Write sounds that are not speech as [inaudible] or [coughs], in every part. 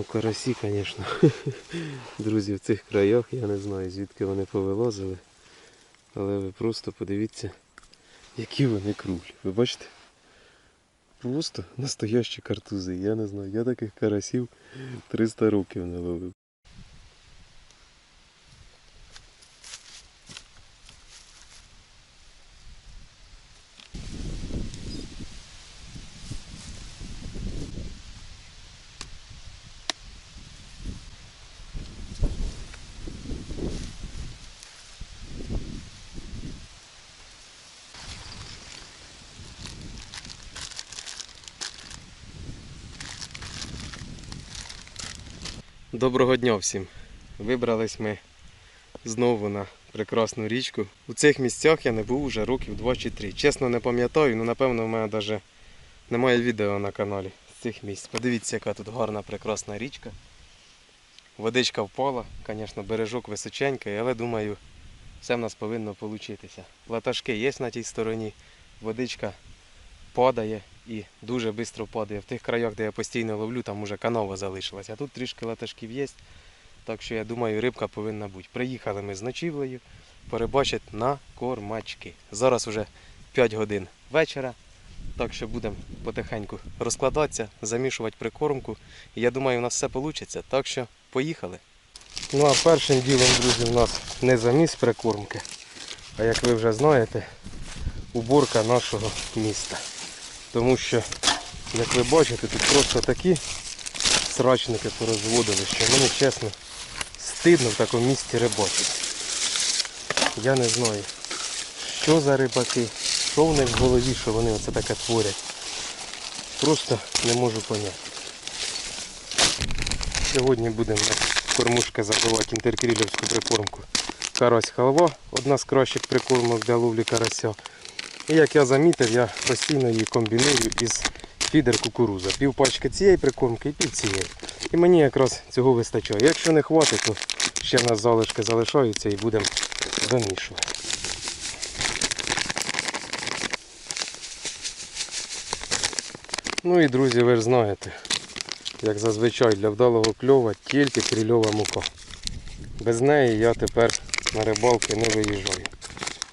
Ну, карасі, звісно. [laughs] Друзі, в цих краях я не знаю, звідки вони повилазили. Але ви просто подивіться, які вони круглі. Ви бачите? Просто настоящі картузи. Я не знаю, я таких карасів 300 років не ловив. Доброго дня всім! Вибрались ми знову на прекрасну річку. У цих місцях я не був вже років 2 чи 3. Чесно не пам'ятаю, ну напевно в мене навіть немає відео на каналі з цих місць. Подивіться, яка тут гарна прекрасна річка. Водичка впала, звісно, бережок височенький, але думаю, все в нас повинно получитися. Латашки є на тій стороні, водичка падає і дуже швидко падає. В тих краях, де я постійно ловлю, там уже канава залишилась. А тут трішки латашків є. Так що я думаю, рибка повинна бути. Приїхали ми з ночівлею перебачити на кормачки. Зараз вже 5 годин вечора. Так що будемо потихеньку розкладатися, замішувати прикормку. Я думаю, у нас все вийде. Так що поїхали. Ну а першим ділом, друзі, у нас не заміс прикормки, а як ви вже знаєте, уборка нашого міста. Тому що, як ви бачите, тут просто такі срачники порозводили, що мені чесно стидно в такому місці рибачити. Я не знаю, що за рибаки, що в них в голові, що вони оце таке творять. Просто не можу поняти. Сьогодні будемо кормушка забивати інтеркрілівську прикормку. Карась халва, одна з кращих прикормок для ловлі карася. І як я замітив, я постійно її комбіную із фідер кукуруза. Пів пачки цієї прикормки і пів цієї. І мені якраз цього вистачає. Якщо не хватить, то ще в нас залишки залишаються і будемо замішувати. Ну і друзі, ви ж знаєте, як зазвичай для вдалого кльова тільки крильова мука. Без неї я тепер на рибалки не виїжджаю.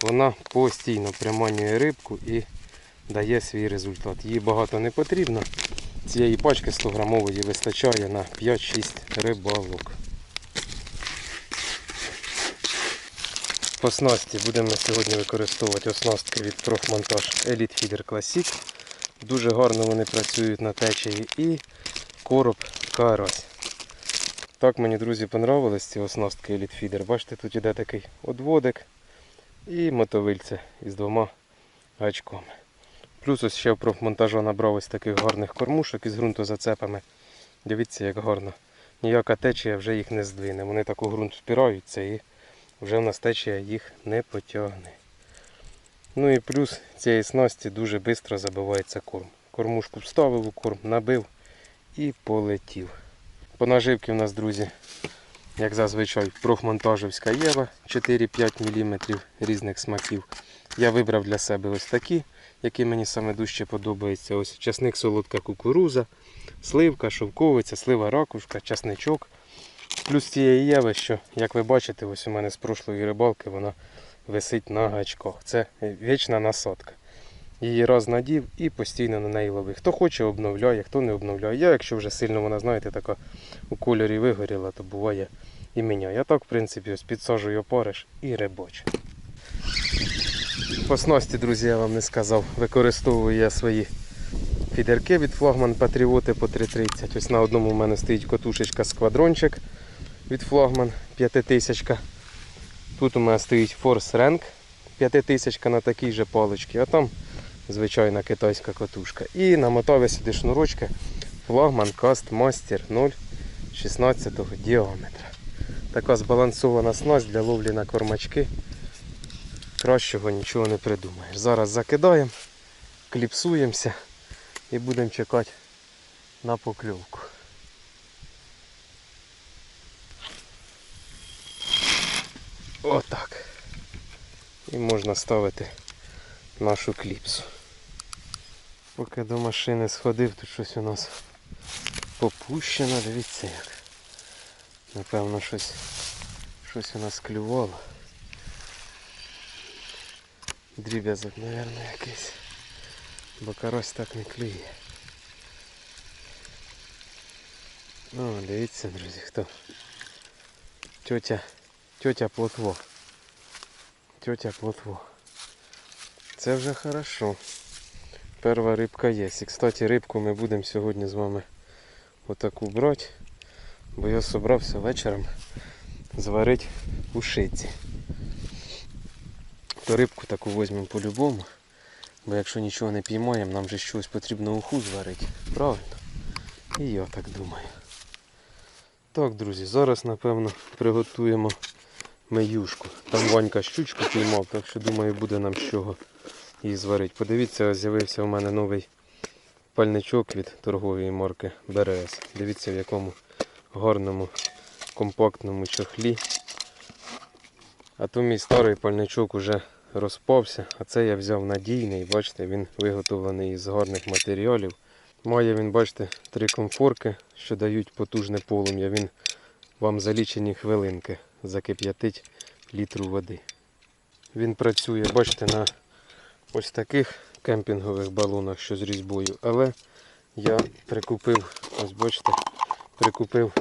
Вона постійно приманює рибку і дає свій результат. Їй багато не потрібно. Цієї пачки 100 грамової вистачає на 5-6 рибалок. По снасті будемо сьогодні використовувати оснастки від профмонтаж Elite Feeder Classic. Дуже гарно вони працюють на течії і короб карась. Так мені, друзі, понравились ці оснастки Elite Feeder. Бачите, тут іде такий одводик і мотовильце із двома гачками. Плюс ось ще в профмонтажу набрав ось таких гарних кормушок із ґрунтозацепами. Дивіться, як гарно. Ніяка течія вже їх не здвине. Вони так у ґрунт впираються і вже в нас течія їх не потягне. Ну і плюс цієї снасті дуже швидко забивається корм. Кормушку вставив у корм, набив і полетів. По наживці у нас, друзі, як зазвичай, профмонтажівська Єва 4-5 мм різних смаків. Я вибрав для себе ось такі, які мені саме дужче подобаються. Ось часник солодка кукуруза, сливка, шовковиця, слива ракушка, часничок. Плюс цієї Єви, що, як ви бачите, ось у мене з прошлої рибалки вона висить на гачках. Це вічна насадка. Її раз надів і постійно на неї лови. Хто хоче, обновляє, хто не обновляє. Я, якщо вже сильно вона, знаєте, така у кольорі вигоріла, то буває і міняю. Я так, в принципі, ось підсаджую опариш і рибочу. По снасті, друзі, я вам не сказав, використовую я свої фідерки від флагман Патріоти по 330. Ось на одному в мене стоїть котушечка сквадрончик від флагман 5000. Тут у мене стоїть Force Rank 5000 на такій же паличці, а там звичайна китайська котушка. І намотав сюди шнурочки флагман Cast Master 0,16 діаметра. Така збалансована снасть для ловлі на кормачки. Кращого нічого не придумаєш. Зараз закидаємо, кліпсуємося і будемо чекати на покльовку. Отак. І можна ставити нашу кліпсу. Поки до машини сходив, тут щось у нас попущена, дивіться як. Напевно, щось, щось у нас клювало. Дріб'язок, мабуть, якийсь. Бо карась так не клює. О, дивіться, друзі, хто. Тьотя, тьотя плотво. Тьотя плотво. Це вже хорошо. Перша рибка є. І, кстати, рибку ми будемо сьогодні з вами отаку брати. Бо я собрався вечором зварити у шиці. То рибку таку візьмемо по-любому. Бо якщо нічого не піймаємо, нам же щось потрібно уху зварити. Правильно? І я так думаю. Так, друзі, зараз напевно приготуємо меюшку. Там Ванька щучку піймав, так що думаю буде нам з чого її зварити. Подивіться, з'явився у мене новий пальничок від торгової марки БРС. Дивіться в якому гарному компактному чохлі. А то мій старий пальничок уже розпався, а це я взяв надійний. Бачите, він виготовлений із гарних матеріалів. Має він, бачите, три комфорки, що дають потужне полум'я. Він вам за лічені хвилинки закип'ятить літру води. Він працює, бачите, на ось таких кемпінгових балонах, що з різьбою. Але я прикупив, ось бачите, прикупив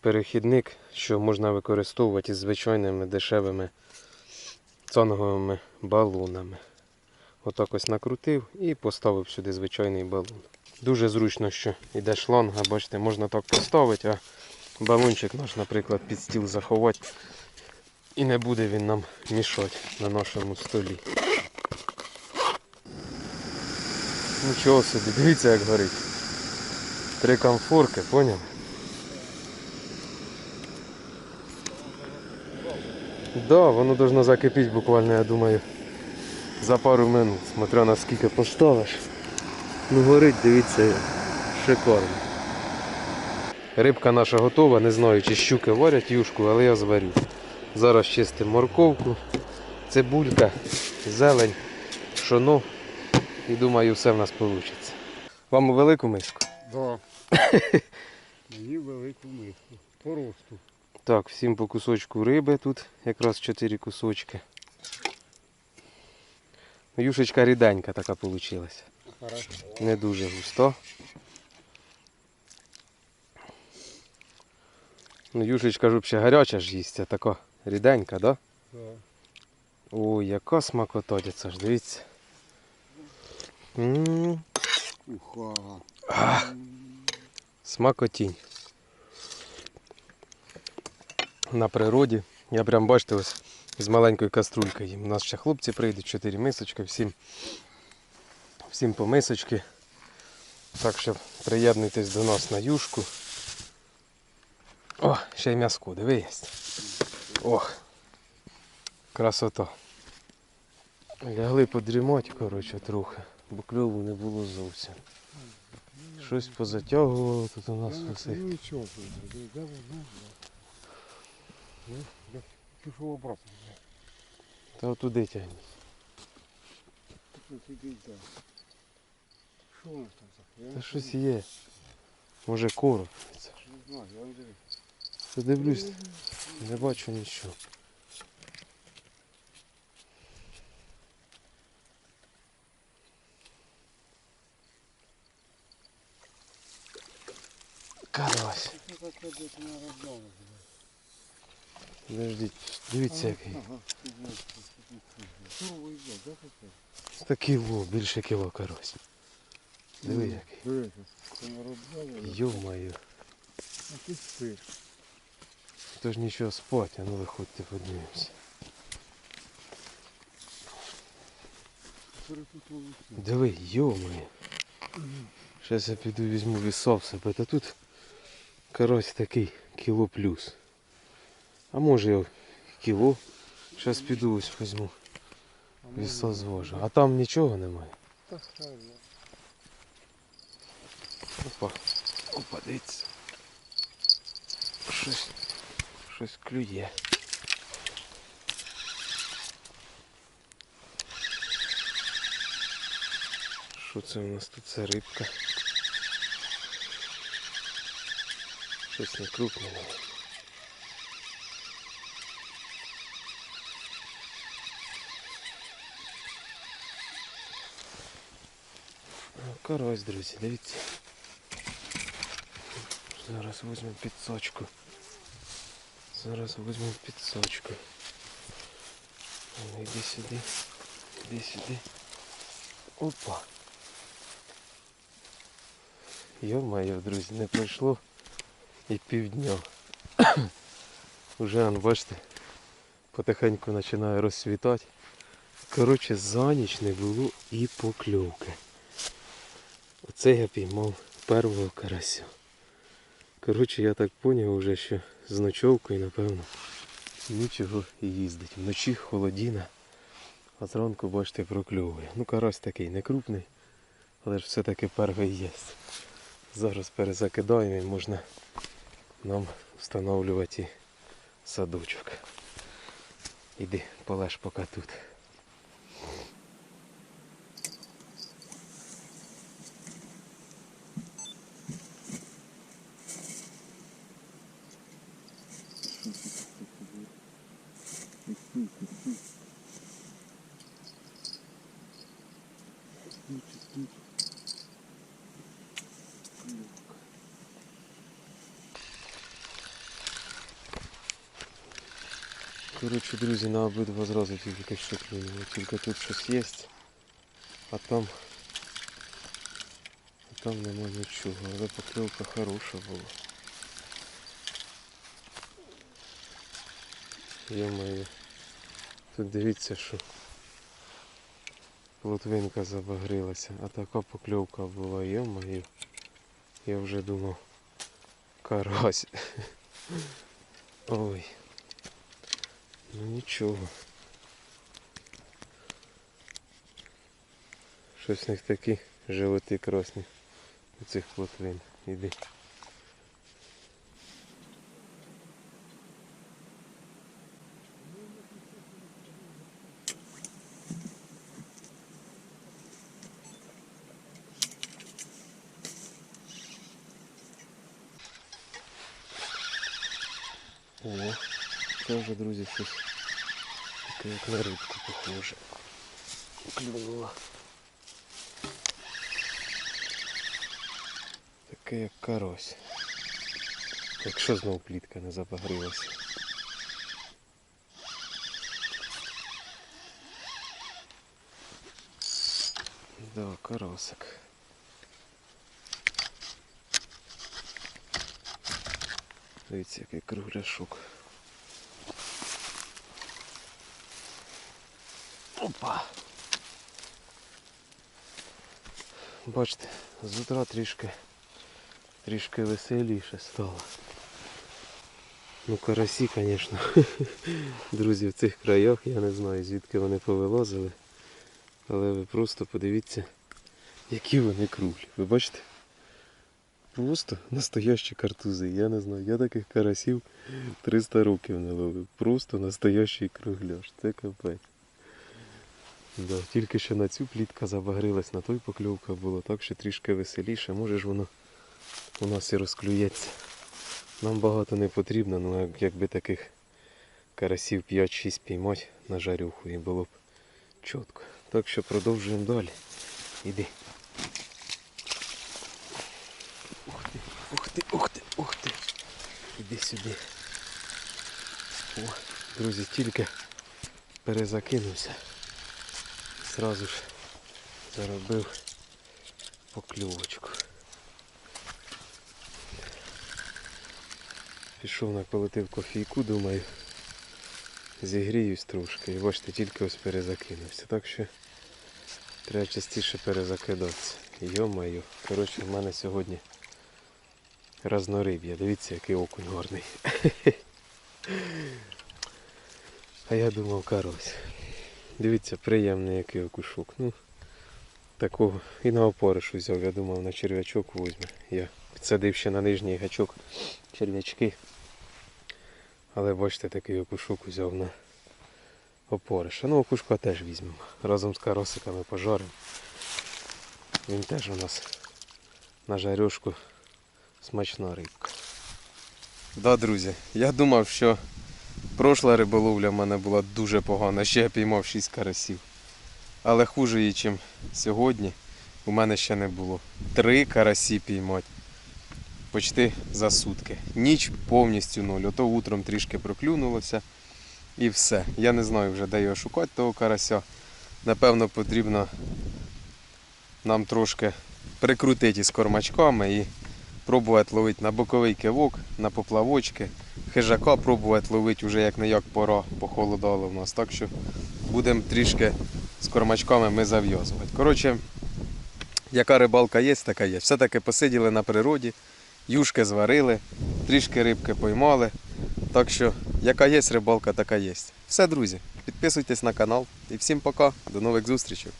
перехідник, що можна використовувати із звичайними дешевими цанговими балонами. Отак ось накрутив і поставив сюди звичайний балон. Дуже зручно, що йде шланга, бачите, можна так поставити, а балончик наш, наприклад, під стіл заховати. І не буде він нам мішати на нашому столі. Нічого собі, дивіться як горить. Три комфорки, поняли? Да, воно должно закипіти буквально, я думаю, за пару минут, смотря на скільки поставиш. Ну горить, дивіться, шикарно. Рибка наша готова, не знаю, чи щуки варять юшку, але я зварю. Зараз чистимо морковку, цибулька, зелень, пшоно. І думаю, все в нас вийде. Вам у велику миску? Да. [laughs] Мені велику миску. По росту. Так, всім по кусочку риби тут, якраз 4 кусочки. Юшечка ріденька така вийшла. Не дуже густо. Ну, юшечка ж взагалі гаряча ж їсть, а така ріденька, да? Да. Ой, яка смакота, це ж, дивіться. Уха. Смакотінь. На природі. Я прям бачите, ось з маленької каструльки їм. У нас ще хлопці прийдуть, 4 мисочки, всім, всім по мисочки. Так що приєднуйтесь до нас на юшку. О, ще й м'яско, диви є. Ох, красота. Лягли подрімати, коротше, трохи, бо кльову не було зовсім. Щось позатягувало тут у нас Ну, усе. Ну нічого. Ну, пішов обратно. Та отуди да. Що у нас там? Та щось є. Може короб. Не знаю, я дивлюсь. Подивлюсь, не бачу нічого. Таке на роздаву? Подождіть, дивіться який. Це кіло, більше кіло карась. Диви який. Йо-моє. А ти спиш. То ж нічого спать, а ну виходьте усі. Диви, йо-моє. Зараз я піду візьму віса в себе. Та тут карась такий кіло плюс. А може я кіло. Зараз піду ось візьму. Віса звожу. А там нічого немає. Ну. Опа. Опа, дивіться. Щось. Щось клює. Що це у нас тут? Це рибка. Щось не крупне. Ну, Карась, друзі, дивіться. Зараз візьмемо підсочку. Зараз візьмемо підсочку. Ну, Іди сюди. Іди сюди. Опа. Йо-моє, друзі, не пройшло І півдня. [coughs] Уже, бачите, потихеньку починає розсвітати. Коротше, за ніч не було і покльовки. Оце я піймав першого карася. Коротше, я так зрозумів вже, що з ночовкою, напевно, нічого їздить. Вночі холодіна, а зранку, бачите, прокльовує. Ну, карась такий не крупний, але ж все-таки перший є. Зараз перезакидаємо і можна нам встановлювати і садочок. Іди, полеж поки тут. [laughs] Коротше, друзі, на обидва зразу тільки що клюнуло. Тільки тут щось є, а там. А там нема нічого, але покльовка хороша була. Йо-моє. Тут дивіться, що плотвинка забагрилася, а така покльовка була, йо-моє. Я вже думав карась. [laughs] Ой. Ну нічого. Щось в них такі животи красні у цих плотвин. Іди. О, це вже, друзі, щось таке як на рибку похоже. Клюнуло. Таке як карось. Якщо знову плітка не забагрилася. Да, каросик. Дивіться, який кругляшок. Опа! Бачите, з утра трішки, трішки веселіше стало. Ну карасі, звісно, [laughs] друзі, в цих краях, я не знаю звідки вони повилазили. Але ви просто подивіться, які вони круглі. Ви бачите? Просто настоящі картузи. Я не знаю, я таких карасів 300 років не ловив. Просто настоящий кругляш. Це капець. Да, тільки що на цю плітка забагрилась, на той покльовка було, так що трішки веселіше. Може ж воно у нас і розклюється. Нам багато не потрібно, ну як- якби таких карасів 5-6 піймати на жарюху і було б чітко. Так що продовжуємо далі. Іди. Ух ти, ух ти, ух ти, ух ти. Іди сюди. О, друзі, тільки перезакинувся. Зразу ж заробив покльовочку. Пішов наколотив кофійку, думаю, зігріюсь трошки. І бачите, тільки ось перезакинувся. Так що треба частіше перезакидатися. Йо-моє. Коротше, в мене сьогодні разнориб'я. Дивіться, який окунь гарний. [laughs] А я думав карось. Дивіться, приємний який окушок. Ну, такого і на опориш взяв, я думав на черв'ячок візьме. Я підсадив ще на нижній гачок черв'ячки. Але бачите, такий окушок взяв на опориша. Ну, окушка теж візьмемо. Разом з каросиками пожаримо. Він теж у нас на жарюшку смачна рибка. Да, друзі, я думав, що прошла риболовля в мене була дуже погана, ще я піймав 6 карасів. Але хуже її, ніж сьогодні, у мене ще не було. Три карасі піймати. Почти за сутки. Ніч повністю ноль. Ото утром трішки проклюнулося і все. Я не знаю вже, де його шукати, того карася. Напевно, потрібно нам трошки прикрутити із кормачками і пробувати ловити на боковий кивок, на поплавочки. Хижака пробувати ловити вже як не як пора, похолодало в нас. Так що будемо трішки з кормачками ми зав'язувати. Коротше, яка рибалка є, така є. Все-таки посиділи на природі, юшки зварили, трішки рибки поймали. Так що, яка є рибалка, така є. Все, друзі, підписуйтесь на канал і всім пока, до нових зустрічей.